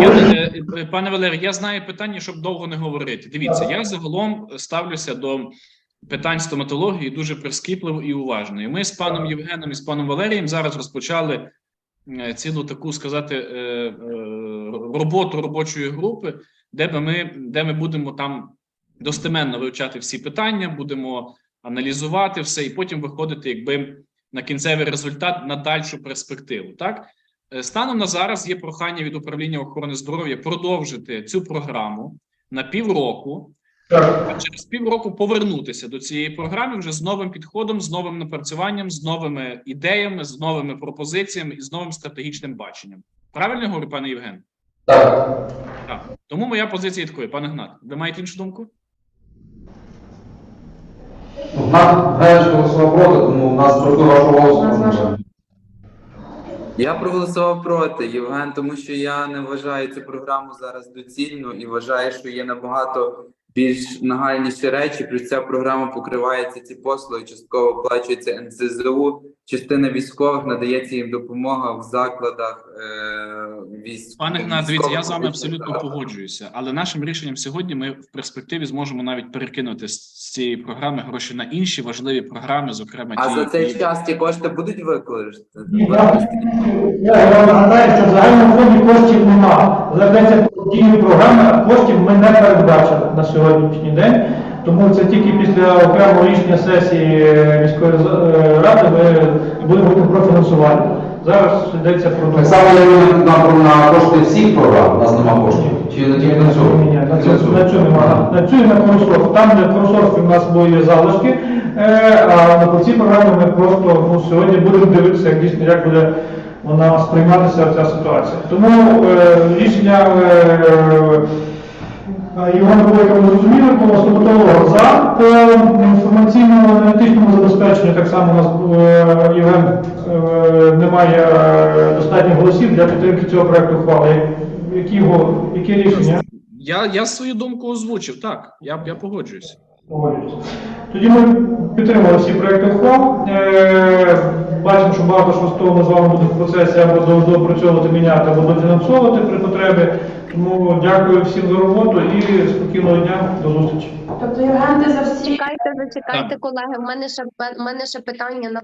Я, е, е, пане Валерій, я знаю питання, щоб довго не говорити. Дивіться, я загалом ставлюся до питань стоматології дуже прискіпливо і уважно. І ми з паном Євгеном і з паном Валерієм зараз розпочали е, цілу таку сказати роботу робочої групи, де би ми, де ми будемо там достеменно вивчати всі питання, будемо аналізувати все, і потім виходити, якби на кінцевий результат на дальшу перспективу. Так станом на зараз є прохання від управління охорони здоров'я продовжити цю програму на півроку, а через півроку повернутися до цієї програми вже з новим підходом, з новим напрацюванням, з новими ідеями, з новими пропозиціями і з новим стратегічним баченням. Правильно говорю, пане Євген? Так. Так. Тому моя позиція такою, пане Гнат. Ви маєте іншу думку? Гнат Генеш голосував проти, тому в нас просто вашого голосу. Я проголосував проти Євген, тому що я не вважаю цю програму зараз доцільною і вважаю, що є набагато більш нагальніші речі. Плюс ця програма покривається ці послуги, частково оплачується НСЗУ. Частина військових надається їм допомога в закладах е, військ. Пане Гнат, дивіться, я з вами абсолютно погоджуюся, але нашим рішенням сьогодні ми в перспективі зможемо навіть перекинути з цієї програми гроші на інші важливі програми, зокрема А ті, за цей які- час ті кошти будуть використані? Ні, Я я вам нагадаю, що в загальному фонді коштів нема. Звернеться про дію програми, коштів ми не передбачили на сьогоднішній день. Тому це тільки після окремого рішення сесії міської ради ми будемо про фінансування. Зараз йдеться про Так само я нам на кошти всіх програм, у нас нема коштів. Чи не тільки на цю? Ні, на цю, на цю немає. На цю і на Коросорф. Там, де Коросорф у нас були залишки, е, а на цій програмі ми просто ну, сьогодні будемо дивитися, як дійсно як буде вона сприйматися ця ситуація. Тому е, рішення е, е, Івана Бойка ми зрозуміли, по стоматолога за, по інформаційно-аналітичному забезпеченню так само у нас е, Євген е, немає е, достатньо голосів для підтримки цього проекту ухвали. Які, його, які рішення? Я, я свою думку озвучив. Так, я, я. Погоджуюсь. Тоді ми підтримали всі проекти ухвал. Е, Бачимо, що багато що з того ми з вами буде в процесі або допрацьовувати, доопрацьовувати, міняти, або дофінансовувати при потребі. Тому дякую всім за роботу і спокійного дня. До зустрічі. Тобто Євген, ти за всі Чекайте, зачекайте, колеги. У мене ще у мене ще питання на